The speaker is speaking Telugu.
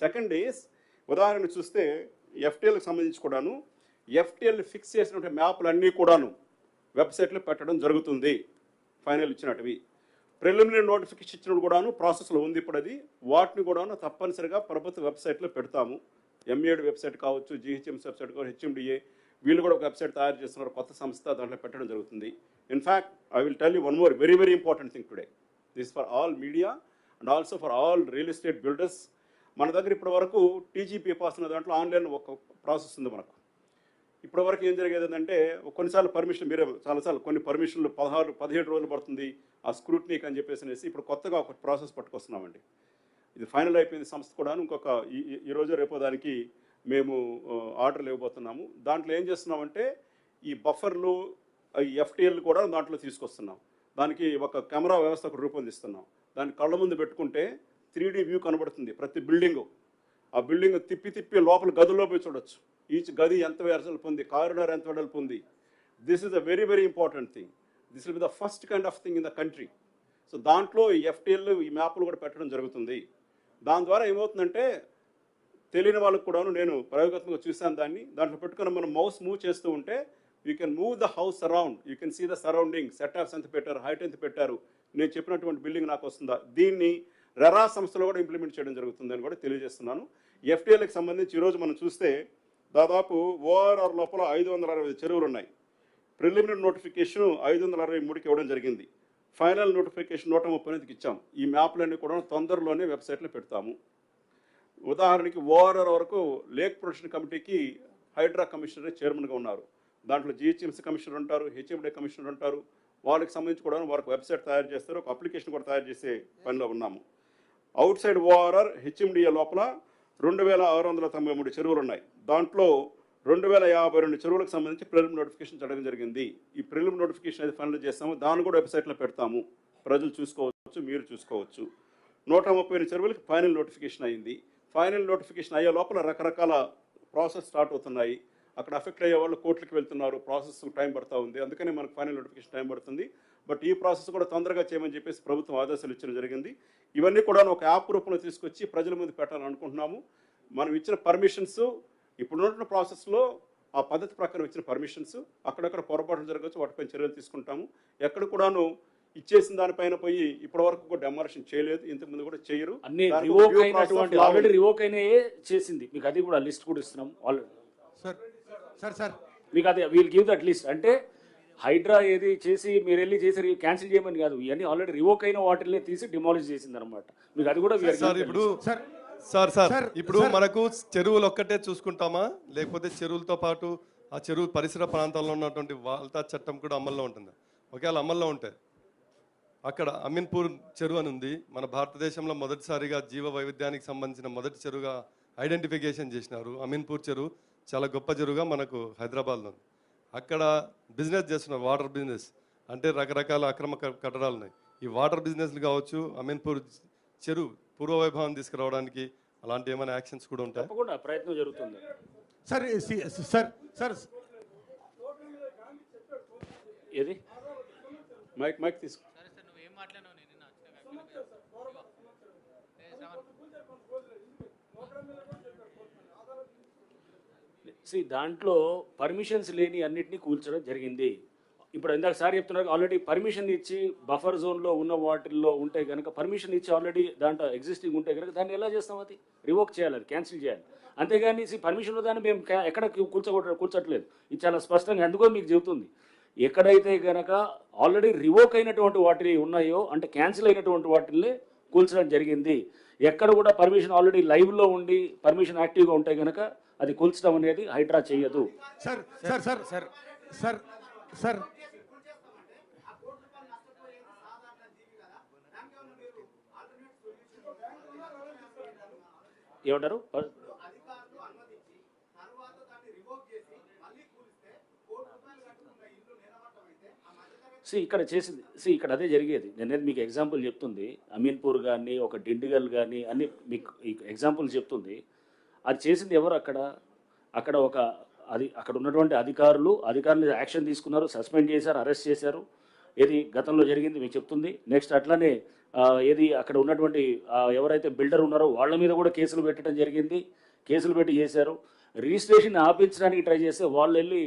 సెకండ్ ఈస్ ఉదాహరణ చూస్తే ఎఫ్టీఎల్కి సంబంధించి కూడాను ఎఫ్టీఎల్ ఫిక్స్ చేసినటువంటి మ్యాప్లు అన్నీ కూడాను వెబ్సైట్లో పెట్టడం జరుగుతుంది. ఫైనల్ ఇచ్చినట్టువి ప్రిలిమినరీ నోటిఫికేషన్ ఇచ్చినప్పుడు కూడాను ప్రాసెస్లో ఉంది ఇప్పుడు అది వాటిని కూడాను తప్పనిసరిగా ప్రభుత్వ వెబ్సైట్లో పెడతాము. ఎంఏడి వెబ్సైట్ కావచ్చు జిహెచ్ఎంసీ వెబ్సైట్ కావచ్చు హెచ్ఎండిఏ వీళ్ళు కూడా ఒక వెబ్సైట్ తయారు చేస్తున్నారు. కొత్త సంస్థ దాంట్లో పెట్టడం జరుగుతుంది. In fact I will tell you one more very very important thing today this for all media and also for all real estate builders మన దగ్గర ఇప్పటి వరకు టీజీపీ పాస్ అనే దాంట్లో ఆన్లైన్ ఒక ప్రాసెస్ ఉంది మనకు. ఇప్పటి వరకు ఏం జరిగేది ఏంటంటే కొన్నిసార్లు పర్మిషన్ మీరే చాలాసార్లు కొన్ని పర్మిషన్లు పదహారు పదిహేడు రోజులు పడుతుంది ఆ స్క్రూట్నీకి అని చెప్పేసి అనేసి ఇప్పుడు కొత్తగా ఒక ప్రాసెస్ పట్టుకొస్తున్నామండి. ఇది ఫైనల్ అయిపోయింది సంస్థ కూడా ఇంకొక ఈ- రోజు రేపో దానికి మేము ఆర్డర్లు ఇవ్వబోతున్నాము. దాంట్లో ఏం చేస్తున్నామంటే ఈ బఫర్లు ఈ ఎఫ్టీఎల్ కూడా దాంట్లో తీసుకొస్తున్నాం. దానికి ఒక కెమెరా వ్యవస్థ రూపొందిస్తున్నాం. దాన్ని కళ్ళ ముందు పెట్టుకుంటే త్రీ వ్యూ కనబడుతుంది ప్రతి బిల్డింగు. ఆ బిల్డింగ్ తిప్పి తిప్పి లోపల గదిలో పోయి చూడొచ్చు. ఈచ్ గది ఎంత వెడల్పు ఉంది? కారిడార్ ఎంత వెడల్పు ఉంది? This is a very very important thing this will be the first kind of thing in the country so దాంట్లో ఈ ఎఫ్టీఎల్ ఈ మ్యాప్లు కూడా పెట్టడం జరుగుతుంది. దాని ద్వారా ఏమవుతుందంటే తెలియని వాళ్ళకు కూడాను నేను ప్రయోగాత్మకంగా చూశాను దాన్ని. దాంట్లో పెట్టుకుని మనం మౌస్ మూవ్ చేస్తూ ఉంటే you can move the house around you can see the surrounding setups ఎంత పెట్టారు హైట్ ఎంత పెట్టారు? నేను చెప్పినటువంటి బిల్డింగ్ నాకు వస్తుందా? దీన్ని రెరా సంస్థలో కూడా ఇంప్లిమెంట్ చేయడం జరుగుతుందని కూడా తెలియజేస్తున్నాను. ఎఫ్టీఎల్కి సంబంధించి ఈరోజు మనం చూస్తే దాదాపు ఓఆర్ఆర్ లోపల ఐదు వందల అరవై చెరువులు ఉన్నాయి ప్రిలిమినరీ నోటిఫికేషన్ ఐదు వందల అరవై మూడుకి ఇవ్వడం జరిగింది. ఫైనల్ నోటిఫికేషన్ నూట ముప్పై ఎనిమిదికి ఇచ్చాం. ఈ మ్యాప్లన్నీ కూడా తొందరలోనే వెబ్సైట్లో పెడతాము. ఉదాహరణకి ఓఆర్ఆర్ వరకు లేక్ ప్రొటెక్షన్ కమిటీకి హైడ్రా కమిషనర్ చైర్మన్గా ఉన్నారు. దాంట్లో జిహెచ్ఎంసీ కమిషనర్ ఉంటారు హెచ్ఎండీ కమిషనర్ ఉంటారు. వాళ్ళకి సంబంధించి కూడా వారికి వెబ్సైట్ తయారు చేస్తారు ఒక అప్లికేషన్ కూడా తయారు చేసే పనిలో ఉన్నాము. అవుట్ సైడ్ ఓఆర్ఆర్ హెచ్ఎండిఏ లోపల రెండు వేల ఆరు వందల తొంభై మూడు చెరువులు ఉన్నాయి దాంట్లో రెండు వేల యాభై రెండు చెరువులకు సంబంధించి ప్రిలిమ్ నోటిఫికేషన్ చదవడం జరిగింది. ఈ ప్రిలిమ్ నోటిఫికేషన్ అయితే ఫైనల్ చేస్తాము. దాన్ని కూడా వెబ్సైట్లో పెడతాము. ప్రజలు చూసుకోవచ్చు మీరు చూసుకోవచ్చు. నూట ముప్పై ఎనిమిది చెరువులకి ఫైనల్ నోటిఫికేషన్ అయింది. ఫైనల్ నోటిఫికేషన్ అయ్యే లోపల రకరకాల ప్రాసెస్ స్టార్ట్ అవుతున్నాయి. అక్కడ అఫెక్ట్ అయ్యే వాళ్ళు కోర్టులకు వెళ్తున్నారు. ప్రాసెస్ టైం పడుతూ ఉంది. అందుకని మనకు ఫైనల్ నోటిఫికేషన్ టైం పడుతుంది. బట్ ఈ ప్రాసెస్ కూడా తొందరగా చేయమని చెప్పేసి ప్రభుత్వం ఆదేశాలు ఇచ్చడం జరిగింది. ఇవన్నీ కూడా ఒక యాప్ రూపంలో తీసుకొచ్చి ప్రజల ముందు పెట్టాలని అనుకుంటున్నాము మనం ఇచ్చిన పర్మిషన్స్ ఇప్పుడున్న ప్రాసెస్లో ఆ పద్ధతి ప్రకారం ఇచ్చిన పర్మిషన్స్ అక్కడక్కడ పొరపాట్లు జరగవచ్చు వాటిపై చర్యలు తీసుకుంటాము. ఎక్కడ కూడాను ఇచ్చేసిన దానిపైన పోయి ఇప్పటి వరకు కూడా డెమారేషన్ చేయలేదు. ఇంతకుముందు కూడా చేయరు. అన్ని రివోక్ అయినటువంటి ఆల్రెడీ. రివోక్ అయినాయే చేసింది. మీకు అది కూడా లిస్ట్ కూడా ఇస్తున్నాం. Already sir sir sir. మీకు అది వీల్ గివ్ దట్ లిస్ట్ అంటే హైడ్రా ఏది చేసి మీరు వెళ్ళి చేసి క్యాన్సిల్ చేయమని కాదు. ఇవన్నీ ఆల్రెడీ రివోక్ అయిన వాటిని తీసి డిమాలిష్ చేసింది అనమాట మీకు అది కూడా సార్ ఇప్పుడు. సార్ సార్ ఇప్పుడు. మనకు చెరువులు ఒక్కటే చూసుకుంటామా? లేకపోతే చెరువులతో పాటు ఆ చెరువు పరిసర ప్రాంతాల్లో ఉన్నటువంటి వాల్తా చట్టం కూడా అమల్లో ఉంటుందా? ఒకవేళ అమల్లో ఉంటే. అక్కడ అమీన్పూర్ చెరువు అని ఉంది. మన భారతదేశంలో మొదటిసారిగా జీవ వైవిధ్యానికి సంబంధించిన మొదటి చెరువుగా ఐడెంటిఫికేషన్ చేసినారు అమీన్పూర్ చెరువు. చాలా గొప్ప చెరువుగా మనకు హైదరాబాద్లో ఉంది అక్కడ బిజినెస్ చేస్తున్నారు వాటర్ బిజినెస్ అంటే రకరకాల అక్రమ కట్టడాలు ఉన్నాయి ఈ వాటర్ బిజినెస్లు కావచ్చు అమీన్పూర్ చెరువు పూర్వ వైభవం తీసుకురావడానికి అలాంటి ఏమైనా యాక్షన్స్ కూడా ఉంటాయి తప్పకుండా ప్రయత్నం జరుగుతుంది సార్ సార్ సార్ ఏది మైక్ మైక్ తీసుకో సరే సార్ నువ్వేం మాట్లాడినావు నేను నిన్న వచ్చినాక ఏ శ్రవణ్ సి దాంట్లో పర్మిషన్స్ లేని అన్నిటినీ కూల్చడం జరిగింది. ఇప్పుడు ఇందాక సార్ చెప్తున్నారు ఆల్రెడీ పర్మిషన్ ఇచ్చి బఫర్ జోన్లో ఉన్న వాటిల్లో ఉంటే కనుక పర్మిషన్ ఇచ్చి ఆల్రెడీ దాంట్లో ఎగ్జిస్టింగ్ ఉంటే కనుక దాన్ని ఎలా చేస్తాం అది? రివోక్ చేయాలి అది క్యాన్సిల్ చేయాలి. అంతేగాని సి పర్మిషన్ దాన్ని మేము ఎక్కడ కూల్చగొట్ట కూర్చోట్లేదు ఇది చాలా స్పష్టంగా ఎందుకో మీకు చెబుతుంది. ఎక్కడైతే కనుక ఆల్రెడీ రివోక్ అయినటువంటి వాటిని ఉన్నాయో అంటే క్యాన్సిల్ అయినటువంటి వాటిని కూల్చడం జరిగింది. ఎక్కడ కూడా పర్మిషన్ ఆల్రెడీ లైవ్లో ఉండి పర్మిషన్ యాక్టివ్గా ఉంటే కనుక అది కూల్చడం అనేది హైడ్రా చేయదు. Sir sir sir sir sir sir. ఏమంటారు? సి ఇక్కడ చేసింది. సి ఇక్కడ అదే జరిగేది. నేను మీకు ఎగ్జాంపుల్ చెప్తుంది. అమీన్పూర్ కానీ ఒక డిండిగల్ కానీ అన్ని మీకు ఎగ్జాంపుల్ చెప్తుంది. అది చేసింది ఎవరు అక్కడ? అక్కడ ఒక అది అక్కడ ఉన్నటువంటి అధికారులు అధికారులు యాక్షన్ తీసుకున్నారు సస్పెండ్ చేశారు అరెస్ట్ చేశారు. ఏది గతంలో జరిగింది మీకు చెప్తుంది. నెక్స్ట్ అట్లానే ఏది అక్కడ ఉన్నటువంటి ఎవరైతే బిల్డర్ ఉన్నారో వాళ్ళ మీద కూడా కేసులు పెట్టడం జరిగింది. కేసులు పెట్టి చేశారు. రిజిస్ట్రేషన్ ఆపించడానికి ట్రై చేస్తే వాళ్ళు వెళ్ళి